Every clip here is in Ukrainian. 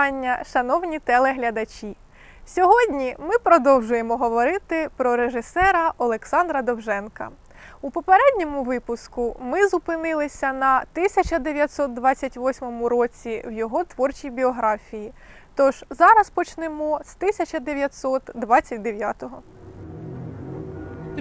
Вітання, шановні телеглядачі. Сьогодні ми продовжуємо говорити про режисера Олександра Довженка. У попередньому випуску ми зупинилися на 1928 році в його творчій біографії. Тож зараз почнемо з 1929-го.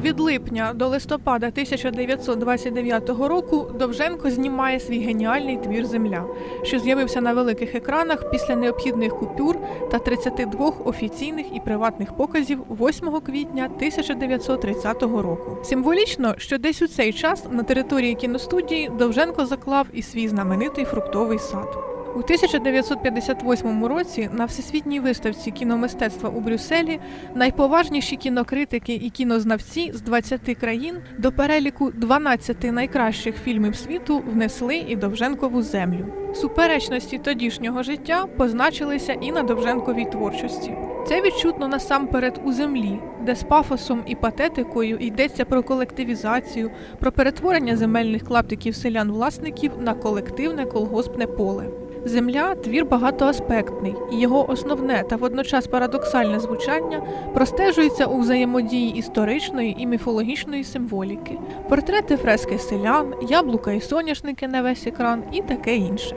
Від липня до листопада 1929 року Довженко знімає свій геніальний твір Земля, що з'явився на великих екранах після необхідних купюр та 32 офіційних і приватних показів 8 квітня 1930 року. Символічно, що десь у цей час на території кіностудії Довженко заклав і свій знаменитий фруктовий сад. У 1958 році на всесвітній виставці кіномистецтва у Брюсселі найповажніші кінокритики і кінознавці з 20 країн до переліку 12 найкращих фільмів світу внесли і Довженкову землю. Суперечності тодішнього життя позначилися і на Довженковій творчості. Це відчутно насамперед у землі, де з пафосом і патетикою йдеться про колективізацію, про перетворення земельних клаптиків селян-власників на колективне колгоспне поле. Земля твір багатоаспектний, і його основне та водночас парадоксальне звучання простежується у взаємодії історичної і міфологічної символіки, портрети фрески селян, яблука і соняшники на весь екран і таке інше.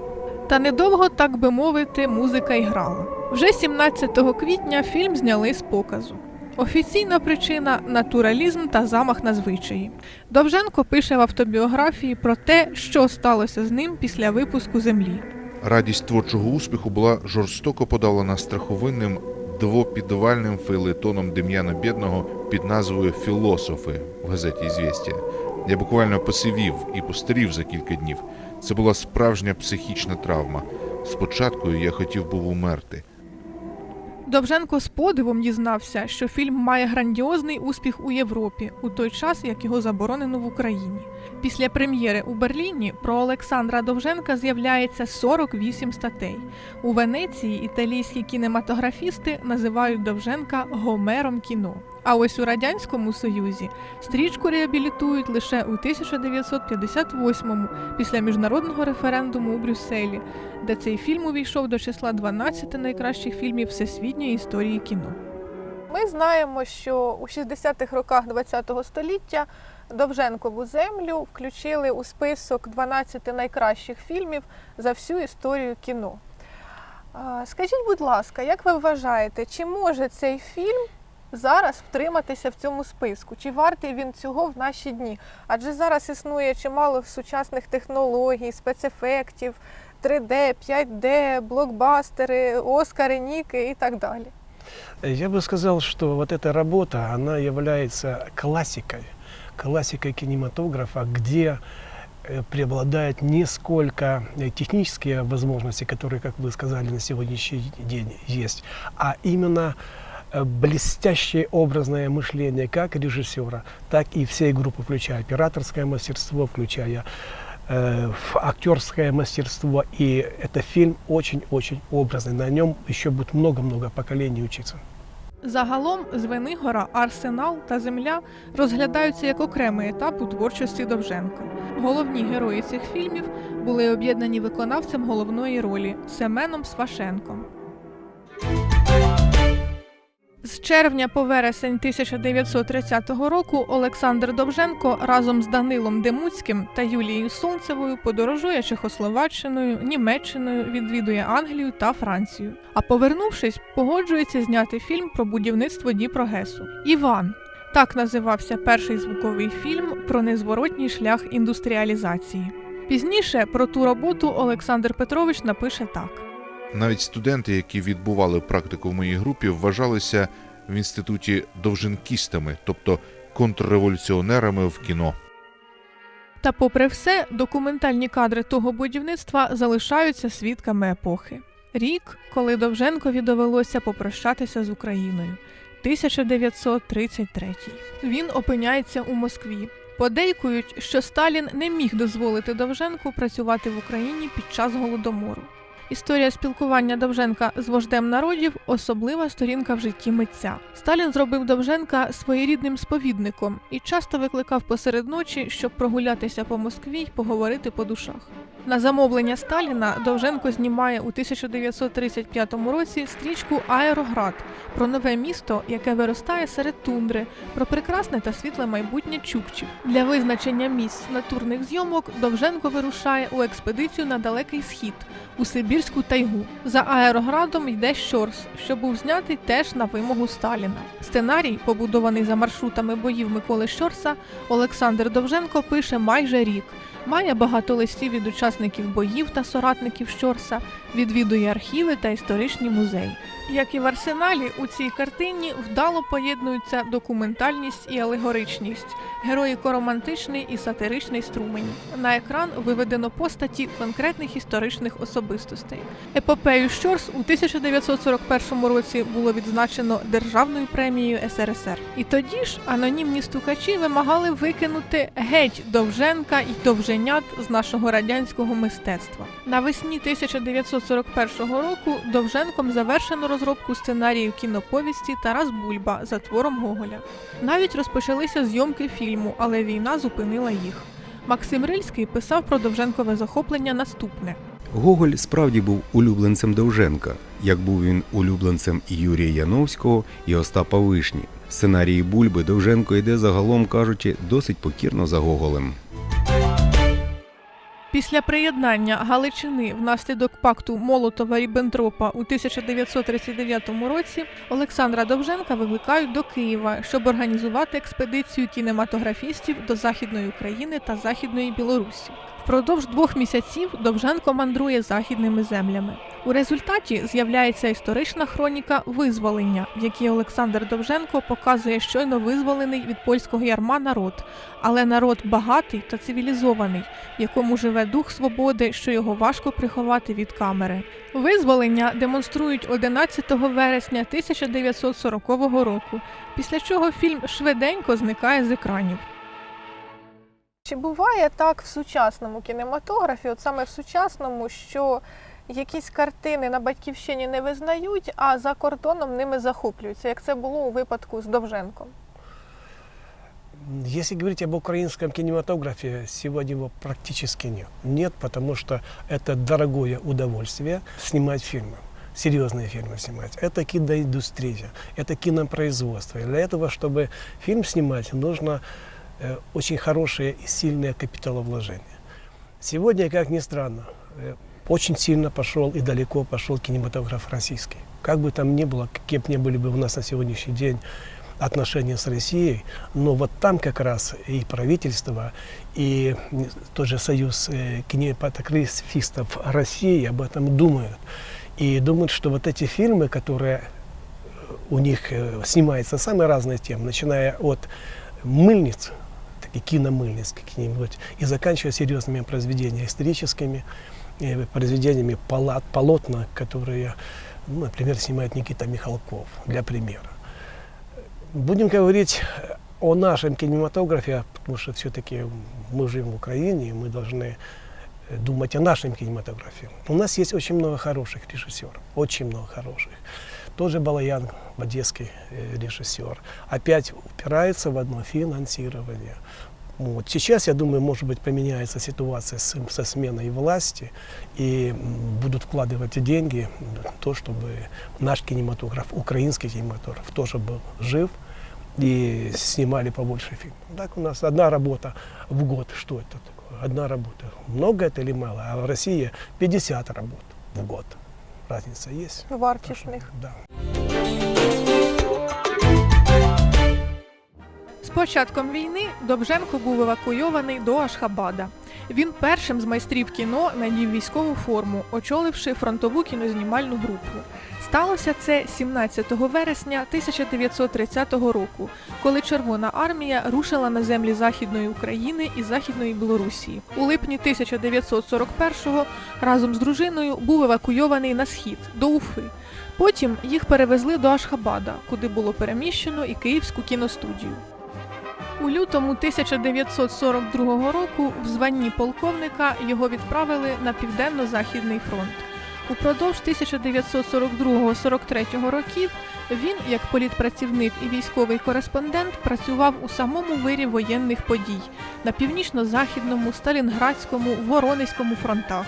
Та недовго, так би мовити, музика й грала. Вже 17 квітня фільм зняли з показу. Офіційна причина натуралізм та замах на звичаї. Довженко пише в автобіографії про те, що сталося з ним після випуску землі. Радість творчого успіху була жорстоко подавлена страховинним двопідвальним фейлетоном Дем'яна Бєдного під назвою Філософи в газеті «Ізвєстія». Я буквально посивів і постарів за кілька днів. Це була справжня психічна травма. Спочатку я хотів був умерти. Довженко з подивом дізнався, що фільм має грандіозний успіх у Європі у той час, як його заборонено в Україні. Після прем'єри у Берліні про Олександра Довженка з'являється 48 статей. У Венеції італійські кінематографісти називають Довженка Гомером кіно. А ось у радянському союзі стрічку реабілітують лише у 1958-му після міжнародного референдуму у Брюсселі, де цей фільм увійшов до числа 12 найкращих фільмів всесвітньої історії кіно. Ми знаємо, що у 60-х роках ХХ століття Довженкову землю включили у список 12 найкращих фільмів за всю історію кіно. Скажіть, будь ласка, як ви вважаєте, чи може цей фільм зараз втриматися в цьому списку? Чи вартий він цього в наші дні? Адже зараз існує чимало сучасних технологій, спецефектів, 3D, 5D, блокбастери, Оскари, Ніки і так далі. Я бы сказал, что вот эта работа, она является классикой, классикой кинематографа, где э, преобладают не сколько э, технические возможности, которые, как вы сказали, на сегодняшний день есть, а именно э, блестящее образное мышление как режиссера, так и всей группы, включая операторское мастерство, включая э, в актерское мастерство. И это фильм очень-очень образный. На нем еще будет много-много поколений учиться. Загалом Звенигора, Арсенал та Земля розглядаються як окремий етап у творчості Довженка. Головні герої цих фільмів були об'єднані виконавцем головної ролі Семеном Свашенком. З червня по вересень 1930 року Олександр Довженко разом з Данилом Демуцьким та Юлією Сонцевою подорожує Чехословаччиною, Німеччиною, відвідує Англію та Францію. А повернувшись, погоджується зняти фільм про будівництво Дніпрогесу. Іван так називався перший звуковий фільм про незворотній шлях індустріалізації. Пізніше про ту роботу Олександр Петрович напише так. Навіть студенти, які відбували практику в моїй групі, вважалися в інституті довженкістами, тобто контрреволюціонерами в кіно. Та, попри все, документальні кадри того будівництва залишаються свідками епохи. Рік, коли Довженкові довелося попрощатися з Україною. 1933. Він опиняється у Москві. Подейкують, що Сталін не міг дозволити Довженку працювати в Україні під час голодомору. Історія спілкування Довженка з вождем народів особлива сторінка в житті митця. Сталін зробив Довженка своєрідним сповідником і часто викликав посеред ночі, щоб прогулятися по Москві й поговорити по душах. На замовлення Сталіна Довженко знімає у 1935 році стрічку Аероград про нове місто, яке виростає серед тундри, про прекрасне та світле майбутнє Чукчів. Для визначення місць натурних зйомок Довженко вирушає у експедицію на далекий схід у Сибірську тайгу. За аероградом йде Щорс, що був знятий теж на вимогу Сталіна. Сценарій, побудований за маршрутами боїв Миколи Щорса, Олександр Довженко пише майже рік. Має багато листів від учасників боїв та соратників Щорса, відвідує архіви та історичні музеї. Як і в арсеналі, у цій картині вдало поєднуються документальність і алегоричність, героїко-романтичний і сатиричний струмені. На екран виведено постаті конкретних історичних особистостей. Епопею Щорс у 1941 році було відзначено державною премією СРСР. І тоді ж анонімні стукачі вимагали викинути геть Довженка і Довженят з нашого радянського мистецтва. Навесні 1941 року Довженком завершено розробку сценарію кіноповісті Тарас Бульба за твором Гоголя. Навіть розпочалися зйомки фільму, але війна зупинила їх. Максим Рильський писав про Довженкове захоплення наступне. Гоголь справді був улюбленцем Довженка, як був він улюбленцем і Юрія Яновського і Остапа Вишні. Сценарії Бульби Довженко йде загалом кажучи досить покірно за Гоголем. Після приєднання Галичини внаслідок пакту Молотова Ріббентропа у 1939 році Олександра Довженка викликають до Києва, щоб організувати експедицію кінематографістів до Західної України та Західної Білорусі. Впродовж двох місяців Довженко мандрує західними землями. У результаті з'являється історична хроніка визволення, в якій Олександр Довженко показує щойно визволений від польського ярма народ, але народ багатий та цивілізований, в якому живе дух свободи, що його важко приховати від камери. Визволення демонструють 11 вересня 1940 року, після чого фільм швиденько зникає з екранів. Чи буває так в сучасному кінематографі, от саме в сучасному, що якісь картини на батьківщині не визнають, а за кордоном ними захоплюються, як це було у випадку з Довженком? Если говорить об украинском кинематографе, сегодня его практически нет. Нет, потому что это дорогое удовольствие снимать фильмы. Серьезные фильмы снимать. Это киноиндустрия, это кинопроизводство. И для этого, чтобы фильм снимать, нужно э, очень хорошее и сильное капиталовложение. Сегодня, как ни странно, э, очень сильно пошел и далеко пошел кинематограф российский. Как бы там ни было, какие бы ни были бы у нас на сегодняшний день отношения с Россией, но вот там как раз и правительство, и тоже союз э, кинематографистов России об этом думают. И думают, что вот эти фильмы, которые э, у них э, снимаются самые разные темы, начиная от мыльниц, такие киномыльниц какие-нибудь, и заканчивая серьезными произведениями историческими, э, произведениями палат, полотна, которые, ну, например, снимает Никита Михалков, для примера. Будем говорить о нашем кинематографе, потому что все-таки мы живем в Украине, и мы должны думать о нашем кинематографе. У нас есть очень много хороших режиссеров, очень много хороших. Тоже Балаян, одесский э, режиссер, опять упирается в одно финансирование. Вот. Сейчас, я думаю, может быть, поменяется ситуация с, со сменой власти, и будут вкладывать деньги в то, чтобы наш кинематограф, украинский кинематограф тоже был жив, и снимали побольше фильмов. Так у нас одна работа в год. Что это такое? Одна работа. Много это или мало? А в России 50 работ в год. Разница есть? Вартісних. Да. З початком війни Добженко був евакуйований до Ашхабада. Він першим з майстрів кіно надів військову форму, очоливши фронтову кінознімальну групу. Сталося це 17 вересня 1930 року, коли Червона армія рушила на землі Західної України і Західної Білорусі. У липні 1941-го разом з дружиною був евакуйований на схід до Уфи. Потім їх перевезли до Ашхабада, куди було переміщено і Київську кіностудію. У лютому 1942 року в званні полковника його відправили на південно-західний фронт. Упродовж 1942-43 років він, як політпрацівник і військовий кореспондент, працював у самому вирі воєнних подій на північно-західному, Сталінградському, Воронезькому фронтах.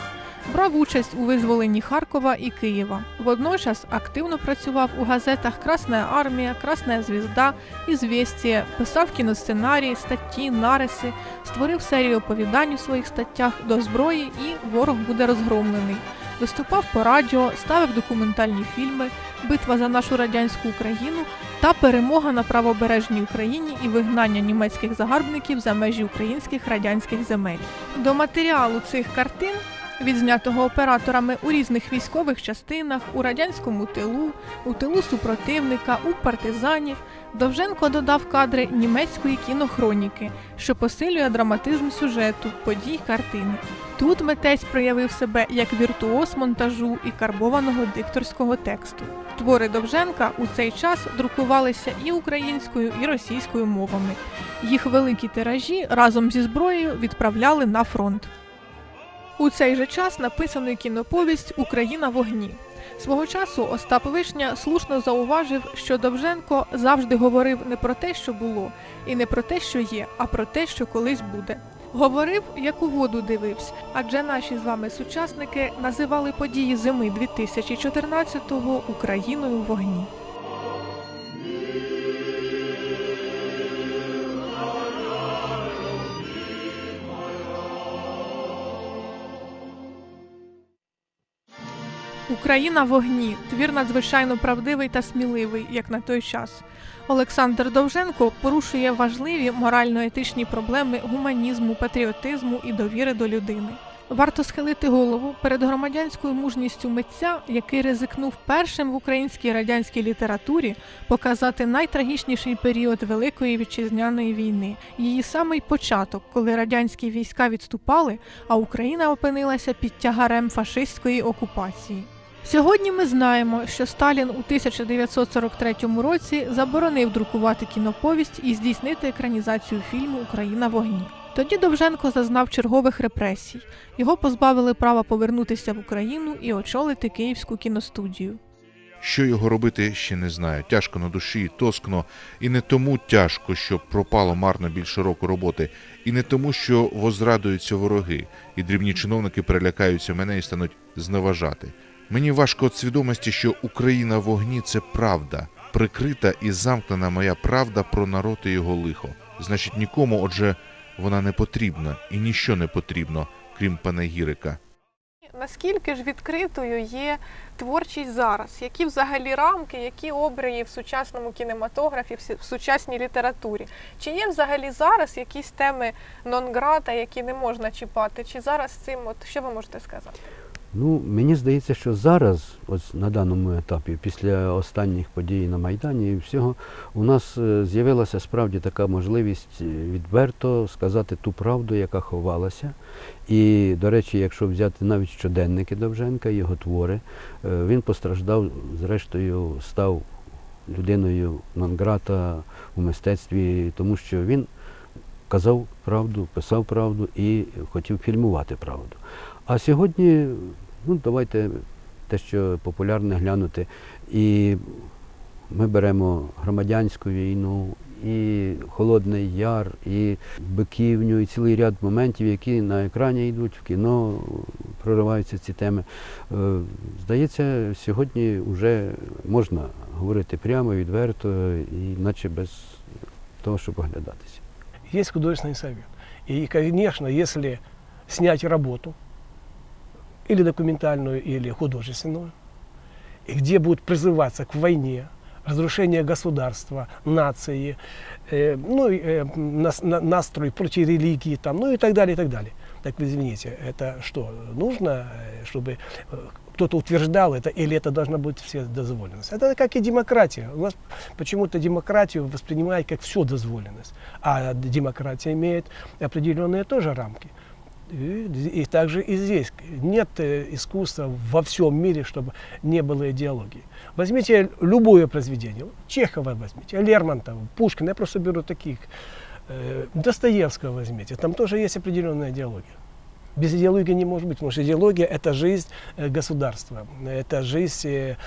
Брав участь у визволенні Харкова і Києва. Водночас активно працював у газетах Красна армія, Красна звізда, Ізвєстія, писав кіносценарії, статті, нариси, створив серію оповідань у своїх статтях до зброї і ворог буде розгромлений. Виступав по радіо, ставив документальні фільми, Битва за нашу радянську Україну та перемога на правобережній Україні і вигнання німецьких загарбників за межі українських радянських земель. До матеріалу цих картин відзнятого операторами у різних військових частинах, у радянському тилу, у тилу супротивника, у партизанів, Довженко додав кадри німецької кінохроніки, що посилює драматизм сюжету, подій картини. Тут митець проявив себе як віртуоз монтажу і карбованого дикторського тексту. Твори Довженка у цей час друкувалися і українською, і російською мовами. Їх великі тиражі разом зі зброєю відправляли на фронт. У цей же час написано кіноповість Україна в огні. Свого часу Остап Вишня слушно зауважив, що Довженко завжди говорив не про те, що було, і не про те, що є, а про те, що колись буде. Говорив, як у воду дивився, адже наші з вами сучасники називали події зими 2014-го Україною в огні. Україна в огні твір надзвичайно правдивий та сміливий, як на той час. Олександр Довженко порушує важливі морально-етичні проблеми гуманізму, патріотизму і довіри до людини. Варто схилити голову перед громадянською мужністю митця, який ризикнув першим в українській радянській літературі показати найтрагічніший період Великої вітчизняної війни, її самий початок, коли радянські війська відступали, а Україна опинилася під тягарем фашистської окупації. Сьогодні ми знаємо, що Сталін у 1943 році заборонив друкувати кіноповість і здійснити екранізацію фільму Україна в огні. Тоді Довженко зазнав чергових репресій. Його позбавили права повернутися в Україну і очолити Київську кіностудію. Що його робити, ще не знаю. Тяжко на душі, тоскно, і не тому тяжко, що пропало марно більше року роботи, і не тому, що возрадуються вороги, і дрібні чиновники перелякаються мене і стануть зневажати. Мені важко від свідомості, що Україна в огні це правда, прикрита і замкнена моя правда про народ і його лихо. Значить, нікому, отже, вона не потрібна і ніщо не потрібно, крім панегірика. Наскільки ж відкритою є творчість зараз? Які взагалі рамки, які обрії в сучасному кінематографі, в сучасній літературі? Чи є взагалі зараз якісь теми нонграта, які не можна чіпати? Чи зараз цим, от що ви можете сказати? Ну, мені здається, що зараз, ось на даному етапі, після останніх подій на Майдані і всього, у нас е, з'явилася справді така можливість е, відверто сказати ту правду, яка ховалася. І, до речі, якщо взяти навіть щоденники Довженка, його твори, е, він постраждав, зрештою, став людиною Нонграта у мистецтві, тому що він казав правду, писав правду і хотів фільмувати правду. А сьогодні, ну давайте те, що популярне глянути. І ми беремо громадянську війну, і Холодний Яр, і Биківню, і цілий ряд моментів, які на екрані йдуть, в кіно прориваються ці теми. Е, Здається, сьогодні вже можна говорити прямо, відверто, і наче без того, щоб оглядатися. Есть художественный совет. И, конечно, если снять работу, или документальную, или художественную, и где будет призываться к войне, разрушение государства, нации, э, ну, и, э, нас- на- настрой против религии, там, ну и так далее, и так далее. Так вы извините, это что, нужно, э, чтобы э, кто-то утверждал это, или это должна быть все дозволенность? Это как и демократия. У нас почему-то демократию воспринимают как все дозволенность, а демократия имеет определенные тоже рамки. И, и также и здесь нет э, искусства во всем мире, чтобы не было идеологии. Возьмите любое произведение, Чехова возьмите, Лермонтова, Пушкина, я просто беру таких, э, Достоевского возьмите, там тоже есть определенная идеология. Без идеологии не может быть, потому что идеология – это жизнь э, государства, это жизнь э,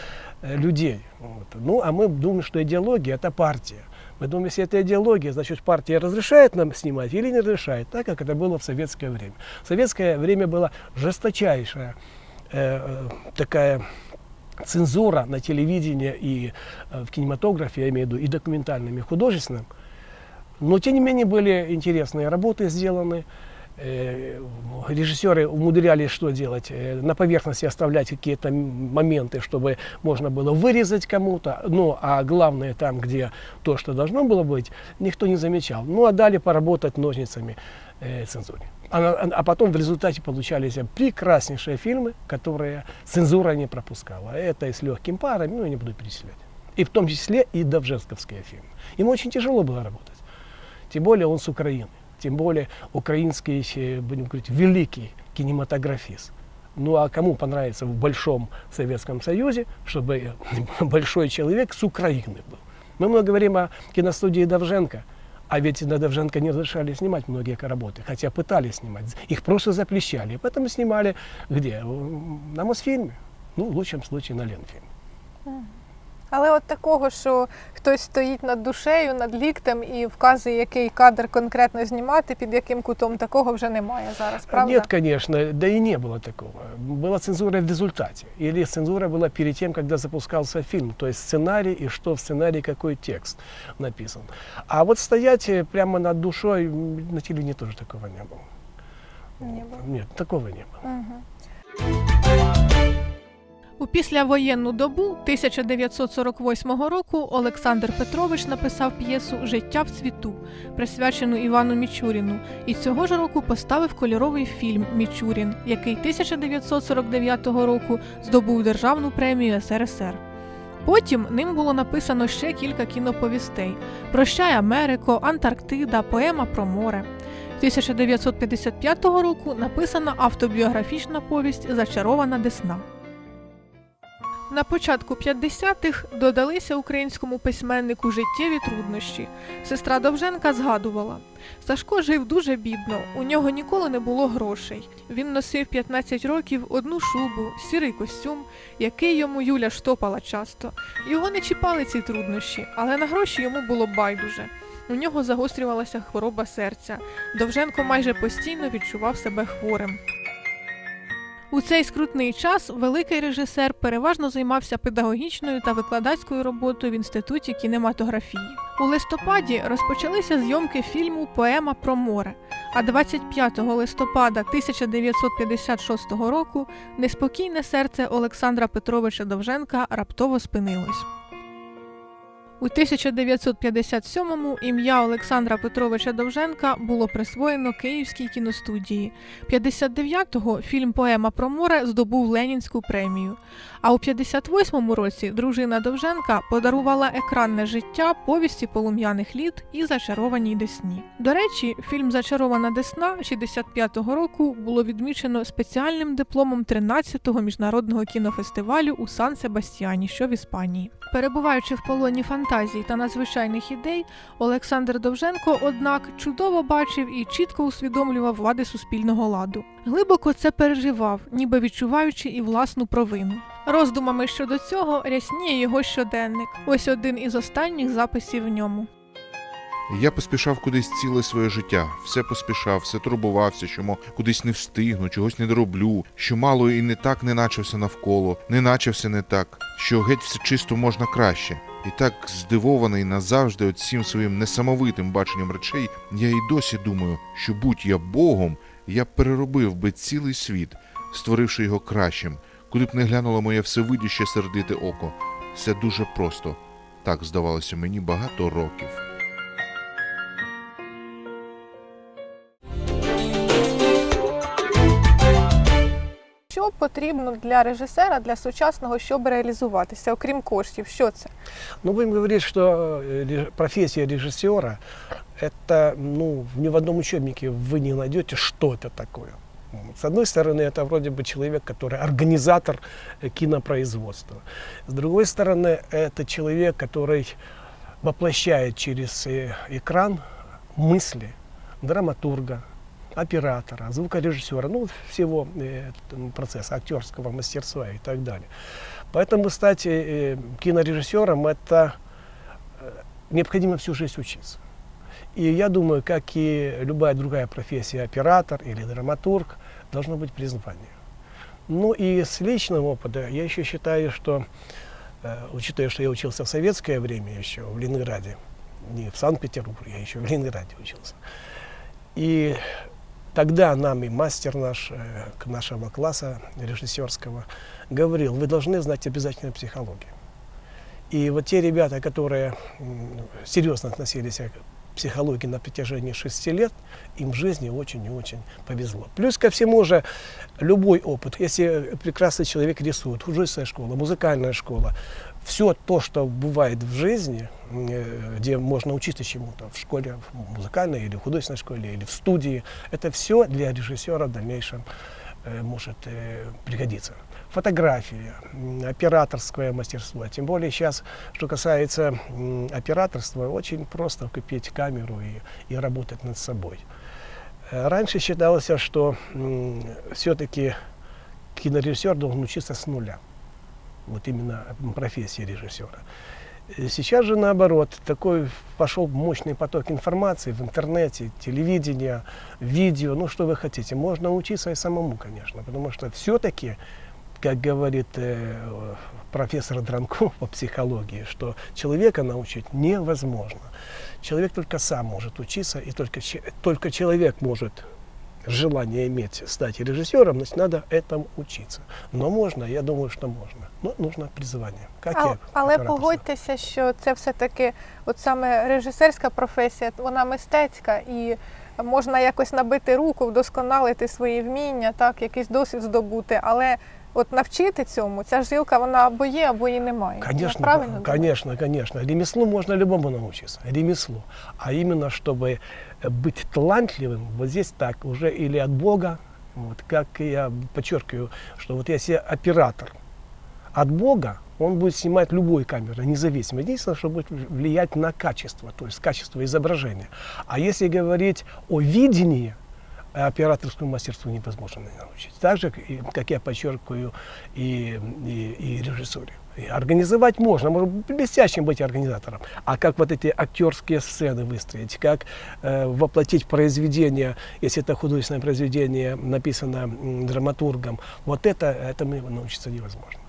э, людей. Вот. Ну, а мы думаем, что идеология – это партия. Мы думаем, если это идеология, значит, партия разрешает нам снимать или не разрешает, так как это было в советское время. В советское время была жесточайшая э, э, такая цензура на телевидении и э, в кинематографе, я имею в виду, и документальном, и художественном. Но, тем не менее, были интересные работы сделаны. Э, Режиссеры умудрялись что делать? Э, На поверхности оставлять какие-то моменты, чтобы можно было вырезать кому-то. Ну, а главное, там, где то, что должно было быть, никто не замечал. Ну, а дали поработать ножницами э, цензуре. А, а потом в результате получались прекраснейшие фильмы, которые цензура не пропускала. Это и с легким паром, ну, я не буду перечислять. И в том числе и довженсковские фильмы. Ему очень тяжело было работать. Тем более он с Украины. Тем более украинский, э, будем говорить, великий кинематографист. Ну а кому понравится в большом Советском Союзе, чтобы большой человек с Украины был? Мы много говорим о киностудии Довженко, а ведь на Довженко не разрешали снимать многие работы, хотя пытались снимать. Их просто запрещали. И Поэтому снимали где? На Мосфильме. Ну, в лучшем случае на Ленфильме. Але от такого, що хтось стоїть над душею, над ліктем і вказує, який кадр конкретно знімати, під яким кутом, такого вже немає зараз, правда? Нет, конечно, да и не было такого. Была цензура в результате. Или цензура была перед тем, когда запускался фильм. То есть сценарий и что в сценарии, какой текст написан. А вот стоять э, прямо над душой м, на телевидении тоже такого не было. Не було. Нет, такого не было. Мгм. У післявоєнну добу 1948 року Олександр Петрович написав п'єсу Життя в цвіту, присвячену Івану Мічуріну, і цього ж року поставив кольоровий фільм Мічурін, який 1949 року здобув державну премію СРСР. Потім ним було написано ще кілька кіноповістей: Прощай Америко, Антарктида, поема про море. 1955 року написана автобіографічна повість Зачарована Десна. На початку 50-х додалися українському письменнику життєві труднощі. Сестра Довженка згадувала: Сашко жив дуже бідно, у нього ніколи не було грошей. Він носив 15 років одну шубу, сірий костюм, який йому Юля штопала часто. Його не чіпали ці труднощі, але на гроші йому було байдуже. У нього загострювалася хвороба серця. Довженко майже постійно відчував себе хворим. У цей скрутний час великий режисер переважно займався педагогічною та викладацькою роботою в інституті кінематографії. У листопаді розпочалися зйомки фільму Поема про море. А 25 листопада 1956 року неспокійне серце Олександра Петровича Довженка раптово спинилось. У 1957-му ім'я Олександра Петровича Довженка було присвоєно Київській кіностудії. 59-го фільм Поема про море здобув Ленінську премію. А у 58-му році дружина Довженка подарувала екранне життя повісті полум'яних літ і зачарованій Десні. До речі, фільм Зачарована Десна 65-го року було відмічено спеціальним дипломом 13-го міжнародного кінофестивалю у Сан Себастьяні, що в Іспанії. Перебуваючи в полоні фантазій та надзвичайних ідей, Олександр Довженко, однак, чудово бачив і чітко усвідомлював влади суспільного ладу. Глибоко це переживав, ніби відчуваючи і власну провину. Роздумами щодо цього рясніє його щоденник. Ось один із останніх записів в ньому. Я поспішав кудись ціле своє життя, все поспішав, все турбувався, що мо кудись не встигну, чогось не дороблю, що мало і не так не начався навколо, не начався не так, що геть все чисто можна краще. І так здивований назавжди от всім своїм несамовитим баченням речей, я і досі думаю, що будь я Богом, я переробив би цілий світ, створивши його кращим, куди б не глянуло моє всевидяще сердите око. Все дуже просто. Так здавалося мені багато років. Що потрібно для режисера, для сучасного, щоб реалізуватися, окрім коштів? Що це? Ну, будем говорить, что э, ре- профессия режиссера, это, ну, ни в одном учебнике вы не найдете, что это такое. Вот. С одной стороны, это вроде бы человек, который организатор э, кинопроизводства. С другой стороны, это человек, который воплощает через э, экран мысли драматурга, оператора, звукорежиссера, ну, всего э, процесса актерского мастерства и так далее. Поэтому стать э, кинорежиссером это э, необходимо всю жизнь учиться. И я думаю, как и любая другая профессия, оператор или драматург, должно быть призвание. Ну и с личного опыта я еще считаю, что, э, учитывая, что я учился в советское время еще в Ленинграде, не в Санкт-Петербурге, я еще в Ленинграде учился. И тогда нам и мастер наш, э, к- нашего класса режиссерского говорил, вы должны знать обязательно психологию. И вот те ребята, которые серьезно относились к психологии на протяжении шести лет, им в жизни очень и очень повезло. Плюс ко всему же любой опыт, если прекрасный человек рисует, художественная школа, музыкальная школа, все то, что бывает в жизни, э, где можно учиться чему-то, в школе в музыкальной или художественной школе, или в студии, это все для режиссера в дальнейшем э, может э, пригодиться. Фотография, операторское мастерство. Тем более сейчас, что касается операторства, очень просто купить камеру и, и работать над собой. Раньше считалось, что все-таки кинорежиссер должен учиться с нуля. Вот именно профессии режиссера. Э, Сейчас же наоборот, такой пошел мощный поток информации в интернете, телевидения, видео, ну что вы хотите. Можно учиться и самому, конечно, потому что все-таки, как говорит э, профессор Дранков по психологии, что человека научить невозможно. Человек только сам может учиться, и только, только человек может желание иметь стать режиссером, значит, надо этому учиться. Но можно, я думаю, что можно. Ну, нужно призвание. Как А- я але погодьтеся, що це все-таки от саме режисерська професія, вона мистецька і можна якось набити руку, вдосконалити свої вміння, так, якийсь досвід здобути. Але от навчити цьому, ця жилка вона або є, або її немає. Я Конечно, правильно да, думаю? конечно, конечно. Ремеслу можно любому научиться. Ремеслу. А именно, чтобы э, быть талантливым, вот здесь так, уже или от Бога, вот, как я подчеркиваю, что вот если оператор от Бога, он будет снимать любой камерой, независимо. Единственное, что будет влиять на качество, то есть качество изображения. А если говорить о видении, э, операторскому мастерству невозможно научить. Так же, как я подчеркиваю, и, и, и режиссуре. И организовать можно, может блестящим быть организатором. А как вот эти актерские сцены выстроить, как э, воплотить произведение, если это художественное произведение, написано драматургом, вот это, этому научиться невозможно.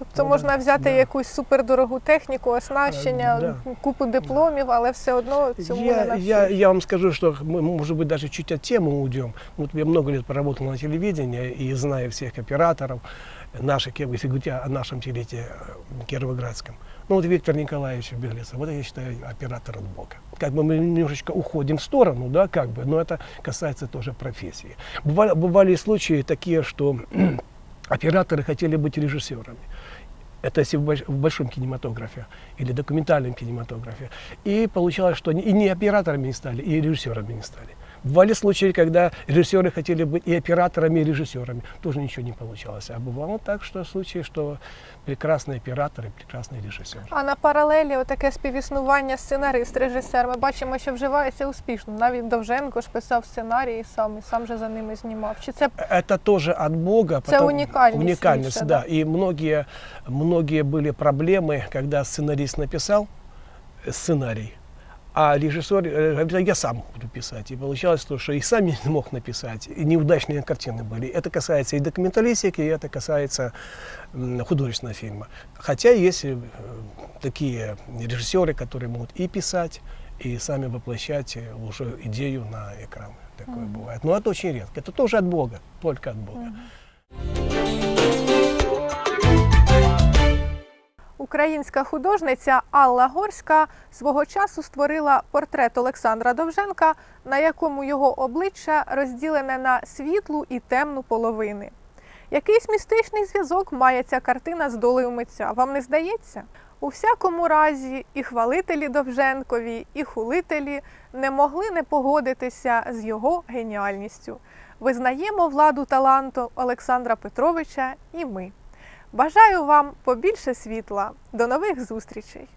Тобто Ну, можна да, взяти да. якусь супердорогу техніку, оснащення, Е, да. купу дипломів, але все одно цьому не Я, навчиш. я, я вам скажу, что мы, может быть, даже чуть от темы уйдем. Вот я много лет проработал на телевидении и знаю всех операторов, наших, я бы, если говорить о нашем телете э, кировоградском. Ну вот Виктор Николаевич Беглецов, вот я считаю оператор от Бога. Как бы мы немножечко уходим в сторону, да, как бы, но это касается тоже профессии. Бывали, бывали случаи такие, что операторы хотели быть режиссерами. Это если в, большом кинематографе или документальном кинематографе. И получалось, что и не операторами не стали, и режиссерами не стали. Бывали случаи, когда режиссеры хотели быть и операторами, и режиссерами. Тоже ничего не получалось. А бывало так, что случаи, что прекрасные операторы, прекрасные режиссеры. А на паралелі отаке співіснування сценарист-режисер. Ми бачимо, що вживається успішно. Навіть Довженко ж писав сценарії сам і сам же за ними знімав. Чи це Это тоже от Бога. Это уникальность Уникальность, лично, да. да. И многие, многие были проблемы, когда сценарист написал э, сценарий, а режиссер э, говорит, я сам буду писать. И получалось то, что и сам не мог написать, и неудачные картины были. Это касается и документалистики, и это касается м, художественного фильма. Хотя есть э, такие режиссеры, которые могут и писать, и сами воплощать э, уже идею на экран. Такое бывает. Но это очень редко. Это тоже от Бога, только от Бога. Українська художниця Алла Горська свого часу створила портрет Олександра Довженка, на якому його обличчя розділене на світлу і темну половини. Якийсь містичний зв'язок має ця картина з долею митця. Вам не здається? У всякому разі, і хвалителі Довженкові, і хулителі не могли не погодитися з його геніальністю. Визнаємо владу таланту Олександра Петровича і ми. Бажаю вам побільше світла. До нових зустрічей!